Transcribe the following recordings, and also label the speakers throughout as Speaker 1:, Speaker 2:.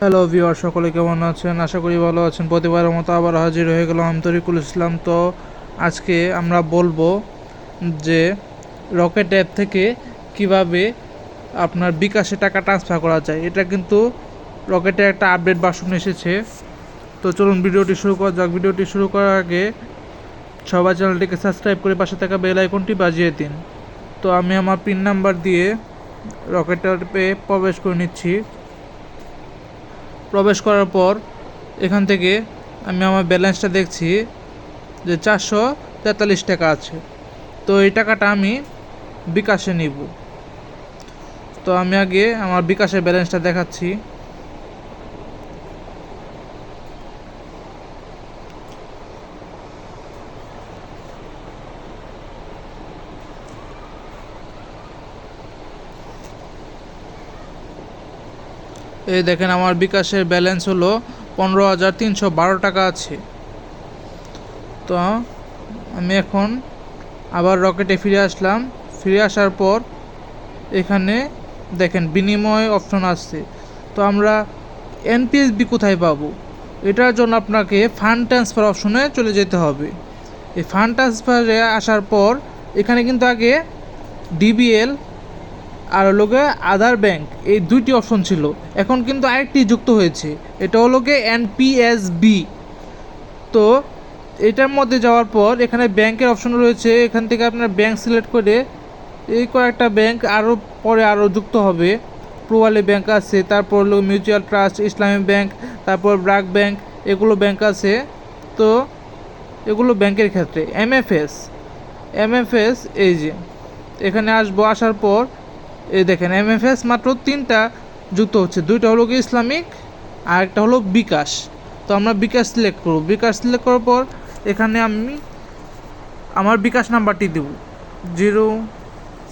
Speaker 1: Hello viewer সকলে কেমন আছেন? আশা করি ভালো আছেন। প্রতিবারের মতো আবার হাজির হয়ে গেলাম আমি তরিকুল ইসলাম। তো আজকে আমরা বলব যে রকেট অ্যাপ থেকে কীভাবে আপনার বিকাশে টাকা ট্রান্সফার করা যায়। এটা কিন্তু রকেটের একটা আপডেট ভার্সন এসেছে। তো চলুন ভিডিওটি শুরু করা যাক। ভিডিওটি শুরু করার আগে সবাই চ্যানেলটিকে সাবস্ক্রাইব করে পাশে থাকা বেল আইকনটি বাজিয়ে দিন। তো আমি আমার পিন নাম্বার দিয়ে রকেট অ্যাপে প্রবেশ করে নিচ্ছি। প্রবেশ করার পর এখান থেকে আমি আমার ব্যালেন্সটা দেখছি যে চারশো তেতাল্লিশ টাকা আছে। তো এই টাকাটা আমি বিকাশে নিব। তো আমি আগে আমার বিকাশের ব্যালেন্সটা দেখাচ্ছি। এই দেখেন, আমার বিকাশের ব্যালেন্স হলো পনেরো হাজার তিনশো বারো টাকা আছে। তো আমি এখন আবার রকেটে ফিরে আসলাম। ফিরে আসার পর এখানে দেখেন, বিনিময় অপশন আসছে। তো আমরা এনপিএসবি কোথায় পাবো? এটার জন্য আপনাকে ফান্ড ট্রান্সফার অপশনে চলে যেতে হবে। এই ফান্ড ট্রান্সফারে আসার পর এখানে কিন্তু আগে ডিবিএল আর হলো লোকে আধার ব্যাংক এই দুইটি অপশন ছিল। এখন কিন্তু আরেকটি যুক্ত হয়েছে, এটা হলো গিয়ে এনপিএসবি তো এটার মধ্যে যাওয়ার পর এখানে ব্যাংকের অপশন রয়েছে, এখান থেকে আপনার ব্যাংক সিলেক্ট করে এই কয়েকটা ব্যাংক আরও পরে আরও যুক্ত হবে। প্রোয়ালি ব্যাংক আছে, তারপর হলো মিউচুয়াল ট্রাস্ট ইসলামী ব্যাংক তারপর ব্রাক ব্যাংক এগুলো ব্যাংক আছে। তো এগুলো ব্যাংকের ক্ষেত্রে এমএফএস এমএফএস এই যে, এখানে আসব, আসার পর এই দেখেন এমএফএস মাত্র তিনটা যুক্ত হচ্ছে। দুইটা হলো কি ইসলামিক, আর একটা হলো বিকাশ। তো আমরা বিকাশ সিলেক্ট করব। বিকাশ সিলেক্ট করার পর এখানে আমি আমার বিকাশ নাম্বারটি দেব। Zero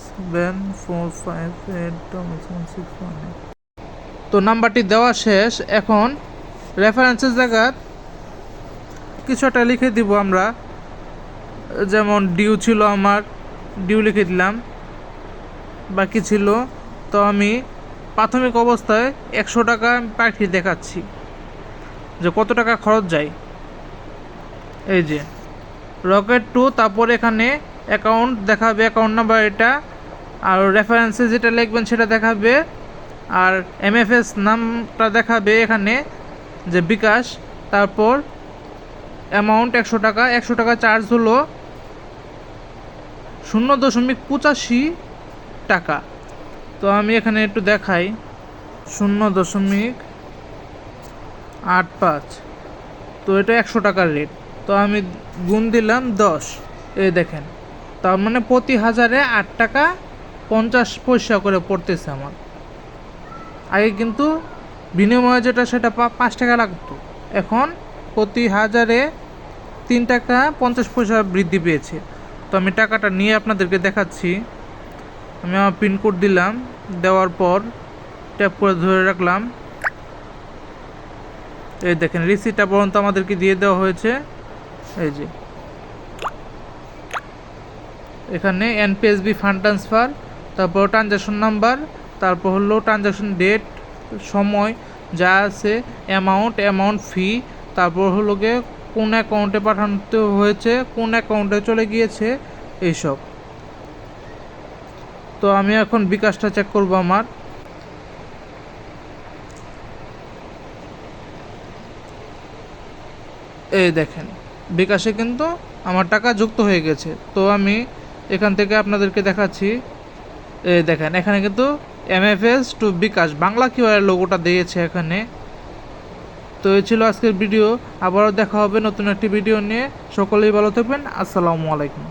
Speaker 1: seven four five eight double seven six one তো নাম্বারটি দেওয়া শেষ। এখন রেফারেন্সের জায়গা কিছু একটা লিখে দিব আমরা। যেমন ডিউ ছিল আমার ডিউ লিখে দিলাম। বাকি ছিল। তো আমি প্রাথমিক অবস্থায় একশো টাকা পাখি দেখাচ্ছি যে কত টাকা খরচ যায়। এই যে, রকেট টু, তারপর এখানে অ্যাকাউন্ট দেখাবে, অ্যাকাউন্ট নাম্বার এটা, আর রেফারেন্সে যেটা লিখবেন সেটা দেখাবে, আর এমএফএস নামটা দেখাবে এখানে যে বিকাশ, তারপর অ্যামাউন্ট একশো টাকা একশো টাকা চার্জ হলো শূন্য দশমিক পঁচাশি টাকা। তো আমি এখানে একটু দেখাই। শূন্য দশমিক আট পাঁচ। তো এটা একশো টাকার রেট তো আমি গুণ দিলাম দশ। এই দেখেন। তার মানে প্রতি হাজারে আট টাকা পঞ্চাশ পয়সা করে পড়তেছে আমার। আগে কিন্তু বিনিময়ে যেটা সেটা পাঁচ টাকা লাগতো। এখন প্রতি হাজারে তিন টাকা পঞ্চাশ পয়সা বৃদ্ধি পেয়েছে। তো আমি টাকাটা নিয়ে আপনাদেরকে দেখাচ্ছি। আমি আমার পিনকোড দিলাম, দেওয়ার পর ট্যাপ করে ধরে রাখলাম। এই দেখেন রিসিটটা পর্যন্ত আমাদেরকে দিয়ে দেওয়া হয়েছে। এই যে। এখানে এনপিএসবি ফান্ড ট্রান্সফার তারপর ট্রানজ্যাকশন নাম্বার তারপর হলো ট্রানজ্যাকশন ডেট সময় যা আছে অ্যামাউন্ট অ্যামাউন্ট ফি তারপর হলো গিয়ে কোন অ্যাকাউন্টে পাঠাতে হয়েছে, কোন অ্যাকাউন্টে চলে গিয়েছে, এইসব। তো আমি এখন বিকাশটা চেক করব আমার। এই দেখেন, বিকাশে কিন্তু আমার টাকা যুক্ত হয়ে গেছে। তো আমি এখান থেকে আপনাদেরকে দেখাচ্ছি। এই দেখেন, এখানে কিন্তু MFS to bKash, Bangla QR লোগোটা দিয়েছে এখানে। তো এই ছিল আজকের ভিডিও, আবারও দেখা হবে নতুন একটি ভিডিও নিয়ে। সকলেই ভালো থাকবেন, আসসালামু আলাইকুম।